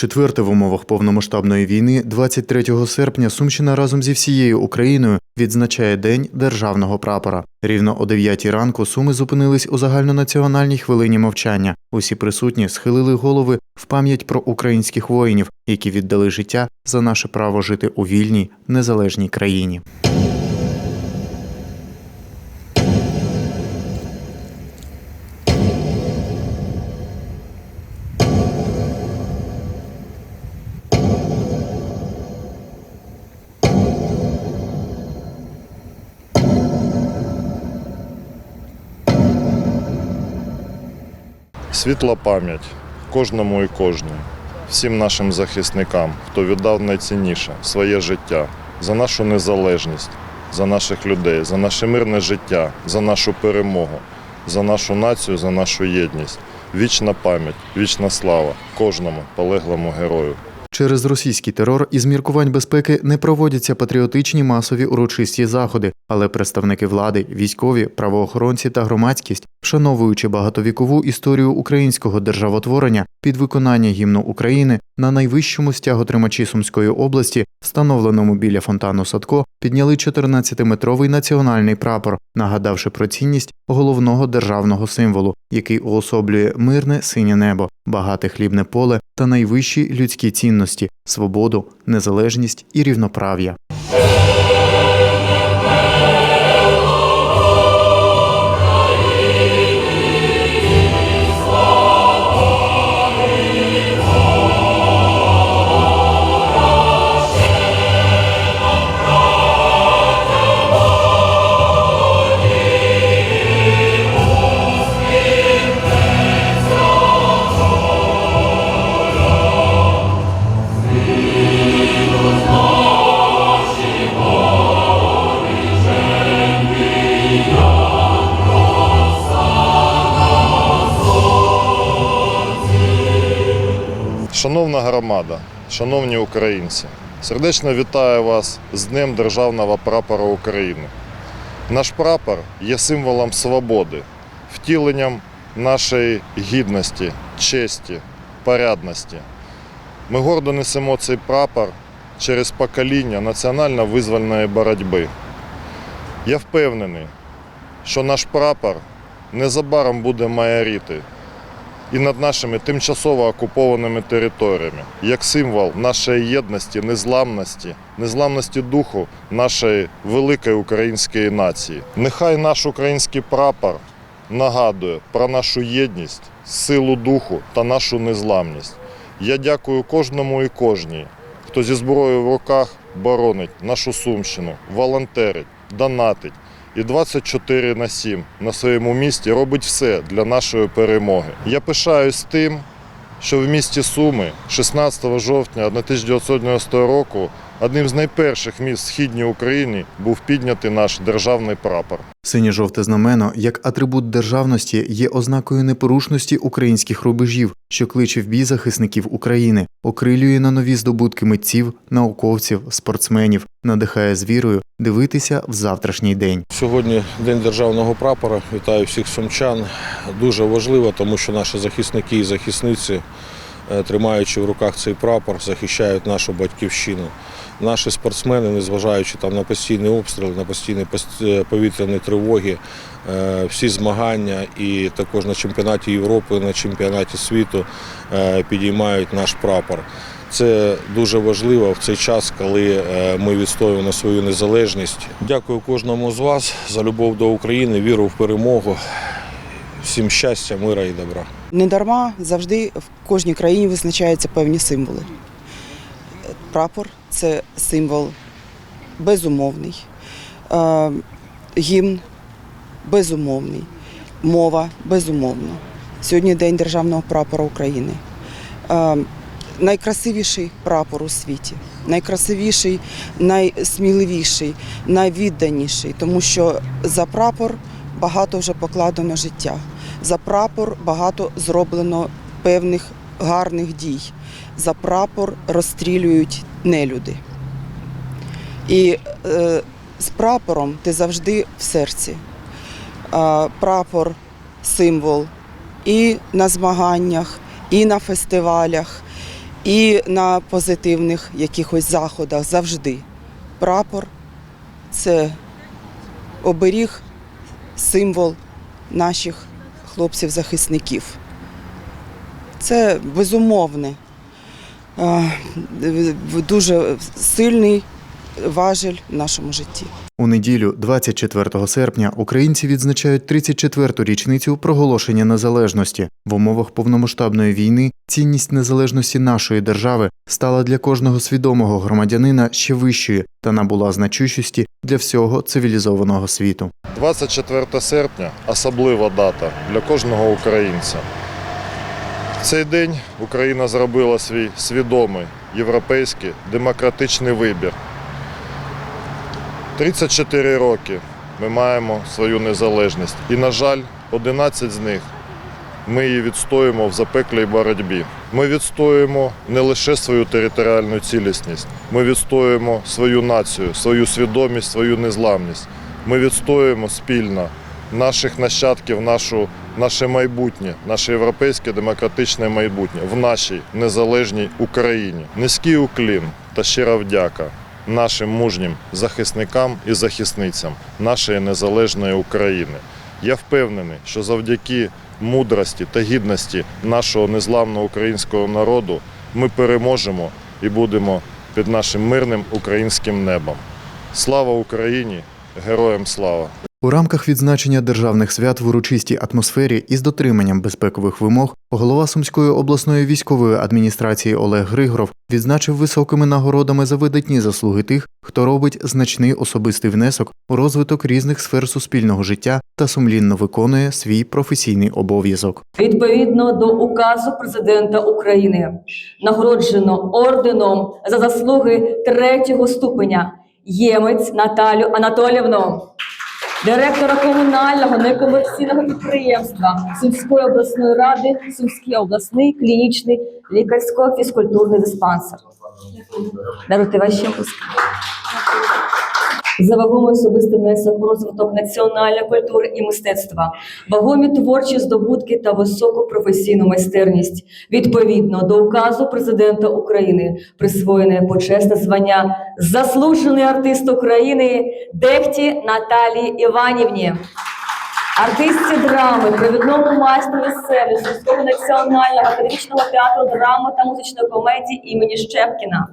Вчетверте в умовах повномасштабної війни, 23 серпня, Сумщина разом зі всією Україною відзначає День державного прапора. Рівно о 9 ранку Суми зупинились у загальнонаціональній хвилині мовчання. Усі присутні схилили голови в пам'ять про українських воїнів, які віддали життя за наше право жити у вільній незалежній країні. Світла пам'ять кожному і кожній, всім нашим захисникам, хто віддав найцінніше своє життя за нашу незалежність, за наших людей, за наше мирне життя, за нашу перемогу, за нашу націю, за нашу єдність. Вічна пам'ять, вічна слава кожному полеглому герою. Через російський терор із міркувань безпеки не проводяться патріотичні масові урочисті заходи, але представники влади, військові, правоохоронці та громадськість, вшановуючи багатовікову історію українського державотворення під виконання гімну України на найвищому стяготримачі Сумської області, встановленому біля фонтану Садко, підняли 14-метровий національний прапор, нагадавши про цінність головного державного символу, який уособлює мирне синє небо, багате хлібне поле та найвищі людські цінності свободу, незалежність і рівноправ'я. Шановна громада, шановні українці, сердечно вітаю вас з Днем Державного прапора України. Наш прапор є символом свободи, втіленням нашої гідності, честі, порядності. Ми гордо несемо цей прапор через покоління національно-визвольної боротьби. Я впевнений, що наш прапор незабаром буде майоріти і над нашими тимчасово окупованими територіями, як символ нашої єдності, незламності, незламності духу нашої великої української нації. Нехай наш український прапор нагадує про нашу єдність, силу духу та нашу незламність. Я дякую кожному і кожній, хто зі зброєю в руках боронить нашу Сумщину, волонтерить, донатить і 24 на 7 на своєму місті робить все для нашої перемоги. Я пишаюсь тим, що в місті Суми 16 жовтня 1990 року одним з найперших міст в східній Україні був піднятий наш державний прапор. Синє-жовте знамено, як атрибут державності, є ознакою непорушності українських рубежів, що кличе в бій захисників України, окрилює на нові здобутки митців, науковців, спортсменів, надихає з вірою дивитися в завтрашній день. Сьогодні День державного прапора. Вітаю всіх сумчан. Дуже важливо, тому що наші захисники і захисниці, тримаючи в руках цей прапор, захищають нашу батьківщину. Наші спортсмени, незважаючи там на постійні обстріли, на постійні е, повітряні тривоги, е, всі змагання і також на чемпіонаті Європи, на чемпіонаті світу е, підіймають наш прапор. Це дуже важливо в цей час, коли е, ми відстоюємо свою незалежність. Дякую кожному з вас за любов до України, віру в перемогу. Всім щастя, мира і добра. Недарма завжди в кожній країні визначаються певні символи. Прапор це символ безумовний, е, гімн безумовний, мова безумовно. Сьогодні День державного прапора України. Е, Найкрасивіший прапор у світі, найкрасивіший, найсміливіший, найвідданіший, тому що за прапор багато вже покладено життя. За прапор багато зроблено певних гарних дій. За прапор розстрілюють нелюди. І е, з прапором ти завжди в серці. Е, прапор символ і на змаганнях, і на фестивалях, і на позитивних якихось заходах завжди. Прапор це оберіг, символ наших хлопців-захисників. Це безумовне, дуже сильний важель в нашому житті. У неділю, 24 серпня, українці відзначають 34-ту річницю проголошення незалежності. В умовах повномасштабної війни цінність незалежності нашої держави стала для кожного свідомого громадянина ще вищою та набула значущості для всього цивілізованого світу. 24 серпня особлива дата для кожного українця. В цей день Україна зробила свій свідомий європейський демократичний вибір. 34 роки ми маємо свою незалежність. І, на жаль, 11 з них ми її відстоюємо в запеклій боротьбі. Ми відстоюємо не лише свою територіальну цілісність, ми відстоюємо свою націю, свою свідомість, свою незламність. Ми відстоюємо спільно наших нащадків, нашу, наше майбутнє, наше європейське демократичне майбутнє в нашій незалежній Україні. Низький уклін та щира вдяка нашим мужнім захисникам і захисницям нашої незалежної України. Я впевнений, що завдяки мудрості та гідності нашого незламного українського народу ми переможемо і будемо під нашим мирним українським небом. Слава Україні! Героям слава! У рамках відзначення державних свят в урочистій атмосфері із дотриманням безпекових вимог голова Сумської обласної військової адміністрації Олег Григоров відзначив високими нагородами за видатні заслуги тих, хто робить значний особистий внесок у розвиток різних сфер суспільного життя та сумлінно виконує свій професійний обов'язок. Відповідно до указу президента України нагороджено орденом за заслуги третього ступеня Ємець Наталю Анатолівну, директора комунального некомерційного підприємства Сумської обласної ради, Сумський обласний клінічний лікарсько-фізкультурний диспансер. Даруйте ваші опуски. За вагомий особистий внесок в розвиток національної культури і мистецтва, вагомі творчі здобутки та високу професійну майстерність. Відповідно до указу президента України присвоєне почесне звання заслужений артист України Дехті Наталії Іванівні. Артистці драми, провідному майстрові сцени Сумського національного академічного театру драми та музичної комедії імені Щепкіна.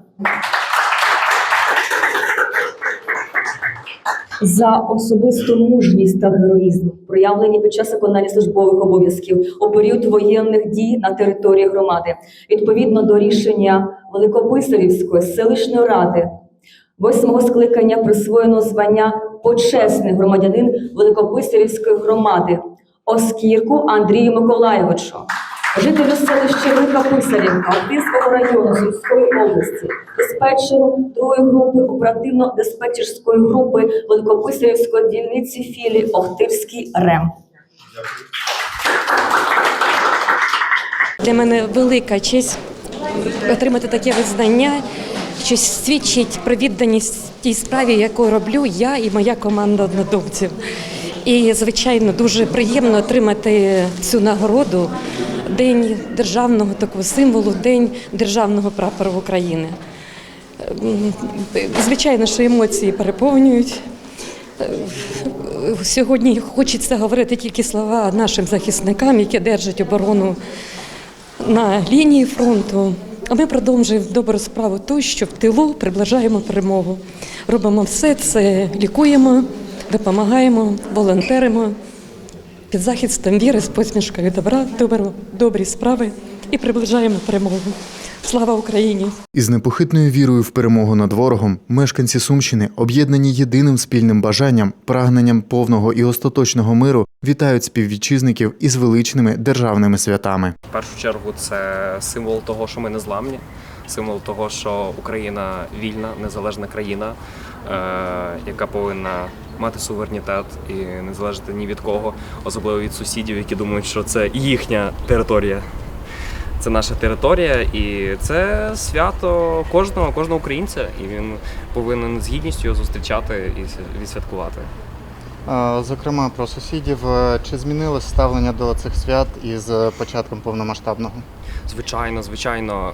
За особисту мужність та героїзм, проявлені під час виконання службових обов'язків у період воєнних дій на території громади, відповідно до рішення Великописарівської селищної ради. Восьмого скликання присвоєно звання почесний громадянин Великописарівської громади Оскірку Андрію Миколаєвичу, жителю селища Велика Писарівка Артистського району Сумської області, диспетчеру другої групи оперативно-диспетчерської групи Великописарівської дільниці філії Охтирський РЕМ. Для мене велика честь отримати таке визнання, що свідчить про відданість тій справі, яку роблю я і моя команда однодумців. І, звичайно, дуже приємно отримати цю нагороду День державного такого символу, День державного прапора України. Ем, Звичайно, що емоції переповнюють. Е, Сьогодні хочеться говорити тільки слова нашим захисникам, які держать оборону на лінії фронту. А ми продовжуємо добру справу ту, що в тилу приближаємо перемогу. Робимо все це, лікуємо, допомагаємо, волонтеримо під захистом віри з посмішкою добра, добро, добрі справи і приближаємо перемогу. Слава Україні! Із непохитною вірою в перемогу над ворогом мешканці Сумщини, об'єднані єдиним спільним бажанням, прагненням повного і остаточного миру, вітають співвітчизників із величними державними святами. В першу чергу це символ того, що ми не зламні, символ того, що Україна вільна, незалежна країна, е, яка повинна мати суверенітет і не залежати ні від кого, особливо від сусідів, які думають, що це їхня територія. Це наша територія, і це свято кожного, кожного українця, і він повинен з гідністю його зустрічати і відсвяткувати. Е, Зокрема, про сусідів. Е, Чи змінилось ставлення до цих свят із е, початком повномасштабного? Звичайно, звичайно.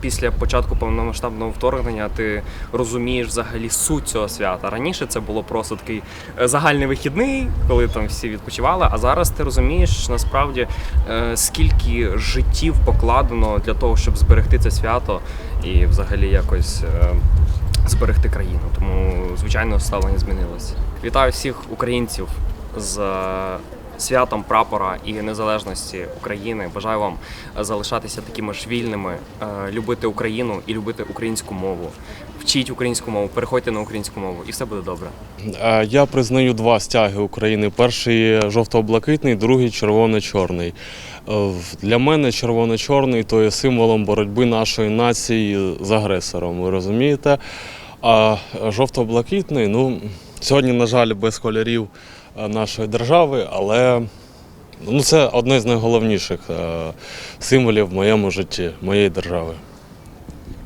Після початку повномасштабного вторгнення ти розумієш взагалі суть цього свята. Раніше це було просто такий е, загальний вихідний, коли там всі відпочивали. А зараз ти розумієш насправді е, скільки життів покладено для того, щоб зберегти це свято і взагалі якось е, зберегти країну. Тому звичайно ставлення змінилося. Вітаю всіх українців з святом прапора і незалежності України. Бажаю вам залишатися такими ж вільними, е, любити Україну і любити українську мову. Вчіть українську мову, переходьте на українську мову, і все буде добре. Е, Я признаю два стяги України: перший жовто-блакитний, другий червоно-чорний. Е, Для мене червоно-чорний то є символом боротьби нашої нації з агресором. Ви розумієте? А жовто-блакитний, ну сьогодні, на жаль, без кольорів е, нашої держави, але ну, це одне з найголовніших е, символів в моєму житті, моєї держави.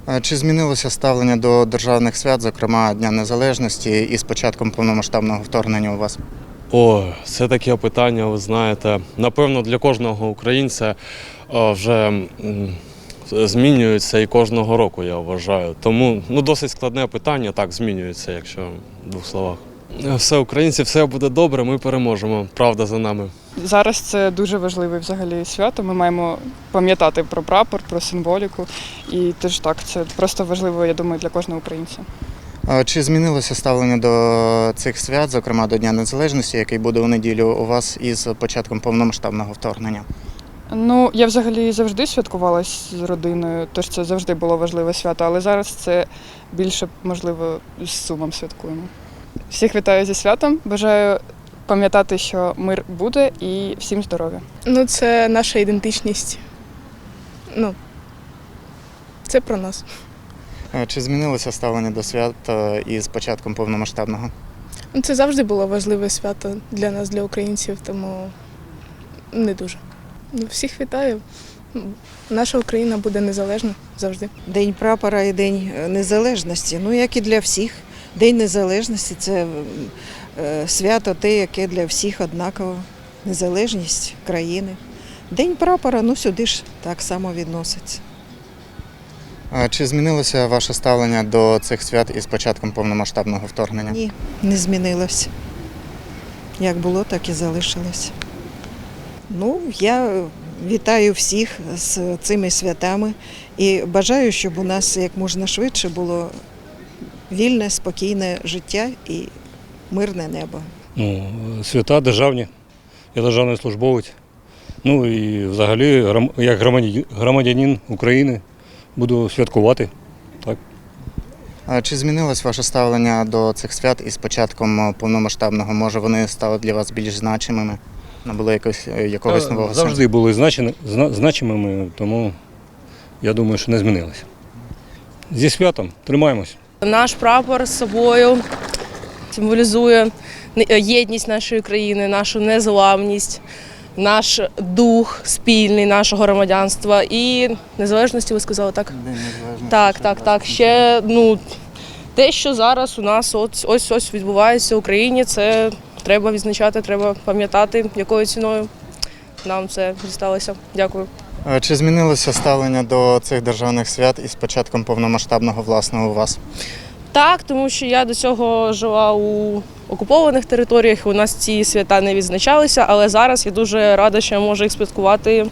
Е, Чи змінилося ставлення до державних свят, зокрема Дня Незалежності, із початком повномасштабного вторгнення у вас? О, це таке питання, ви знаєте. Напевно, для кожного українця е, вже змінюється і кожного року, я вважаю. Тому ну, досить складне питання, так, змінюється, якщо в двох словах. Е, Все, українці, все буде добре, ми переможемо. Правда за нами. Зараз це дуже важливе взагалі свято. Ми маємо пам'ятати про прапор, про символіку. І теж так, це просто важливо, я думаю, для кожного українця. Чи змінилося ставлення до цих свят, зокрема до Дня Незалежності, який буде у неділю у вас із початком повномасштабного вторгнення? Ну, я взагалі завжди святкувала з родиною, тож це завжди було важливе свято, але зараз це більше, можливо, з сумом святкуємо. Всіх вітаю зі святом. Бажаю пам'ятати, що мир буде і всім здоров'я. Ну, це наша ідентичність. Ну, це про нас. Е, Чи змінилося ставлення до свят е, із початком повномасштабного? Ну, це завжди було важливе свято для нас, для українців, тому не дуже. Ну, всіх вітаю. Наша Україна буде незалежна завжди. День прапора і День е, Незалежності. Ну, як і для всіх. День Незалежності це е, свято те, яке для всіх однаково. Незалежність країни. День прапора, ну сюди ж так само відноситься. Е, Чи змінилося ваше ставлення до цих свят із початком повномасштабного вторгнення? Ні, не змінилося. Як було, так і залишилось. Ну, я вітаю всіх з цими святами і бажаю, щоб у нас як можна швидше було вільне, спокійне життя і мирне небо. Ну, свята державні. Я державний службовець. Ну і взагалі, як громадянин України, буду святкувати. Е, Чи змінилось ваше ставлення до цих свят із початком повномасштабного? Може, вони стали для вас більш значимими? Набули якось, е, якогось нового сенсу? Завжди були значені- зна- значимими, тому я думаю, що не змінилося. Зі святом тримаємось. Наш прапор з собою символізує єдність нашої країни, нашу незламність, наш дух спільний нашого громадянства і незалежності, ви сказали так? Так, так, так. Ще ну те, що зараз у нас ось ось ось відбувається в Україні, це треба відзначати, треба пам'ятати, якою ціною нам це дісталося. Дякую. Е, Чи змінилося ставлення до цих державних свят із початком повномасштабного власного у вас? Так, тому що я до цього жила у окупованих територіях. У нас ці свята не відзначалися, але зараз я дуже рада, що я можу їх святкувати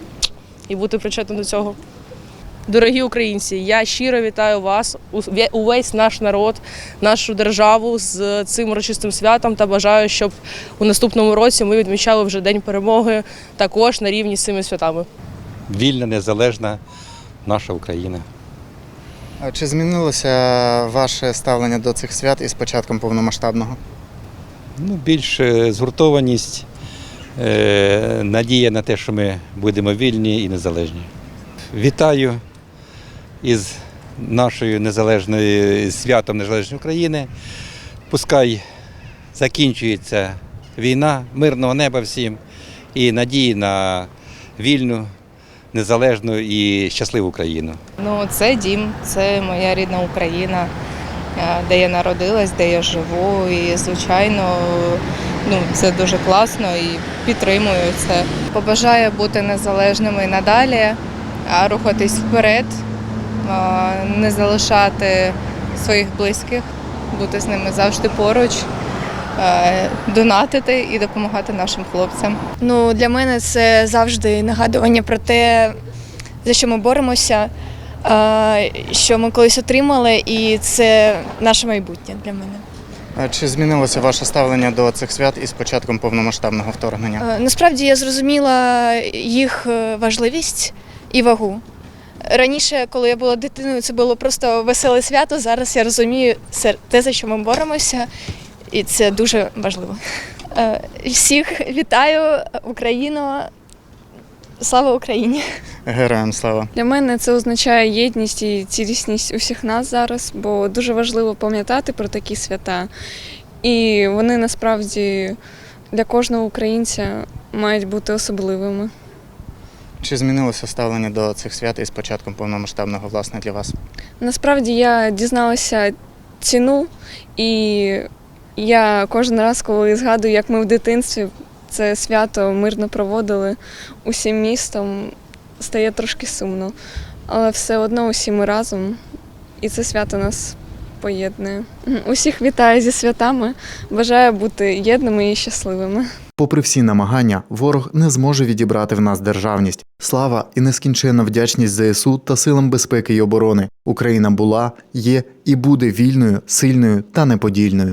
і бути причетним до цього. Дорогі українці, я щиро вітаю вас, увесь наш народ, нашу державу з цим урочистим святом та бажаю, щоб у наступному році ми відмічали вже День перемоги також на рівні з цими святами. Вільна, незалежна наша Україна. Е, Чи змінилося ваше ставлення до цих свят із початком повномасштабного? Ну, більш е, згуртованість, е, надія на те, що ми будемо вільні і незалежні. Вітаю із нашою незалежною святом Незалежної України. Пускай закінчується війна, мирного неба всім і надії на вільну, незалежну і щасливу країну. Ну, це дім, це моя рідна Україна. е, де я народилась, де я живу. І, звичайно, ну, це дуже класно і підтримую це. Побажаю бути незалежними надалі, а рухатись вперед, не залишати своїх близьких, бути з ними завжди поруч, донатити і допомагати нашим хлопцям. Ну, для мене це завжди нагадування про те, за що ми боремося, е, що ми колись отримали, і це наше майбутнє для мене. Чи змінилося ваше ставлення до цих свят із початком повномасштабного вторгнення? Е, Насправді я зрозуміла їх е, важливість і вагу. Раніше, коли я була дитиною, це було просто веселе свято. Зараз я розумію це те, за що ми боремося, і це дуже важливо. Е, Всіх вітаю, Україну! Слава Україні! Героям слава. Для мене це означає єдність і цілісність усіх нас зараз, бо дуже важливо пам'ятати про такі свята. І вони насправді для кожного українця мають бути особливими. Чи змінилося ставлення до цих свят із початком повномасштабного власне для вас? Насправді я дізналася ціну, і я кожен раз, коли згадую, як ми в дитинстві це свято мирно проводили усім містом, стає трошки сумно. Але все одно усі ми разом, і це свято нас поєднує. Усіх вітаю зі святами, бажаю бути єдними і щасливими. Попри всі намагання, ворог не зможе відібрати в нас державність. Слава і нескінченна вдячність ЗСУ та силам безпеки й оборони. Україна була, є і буде вільною, сильною та неподільною.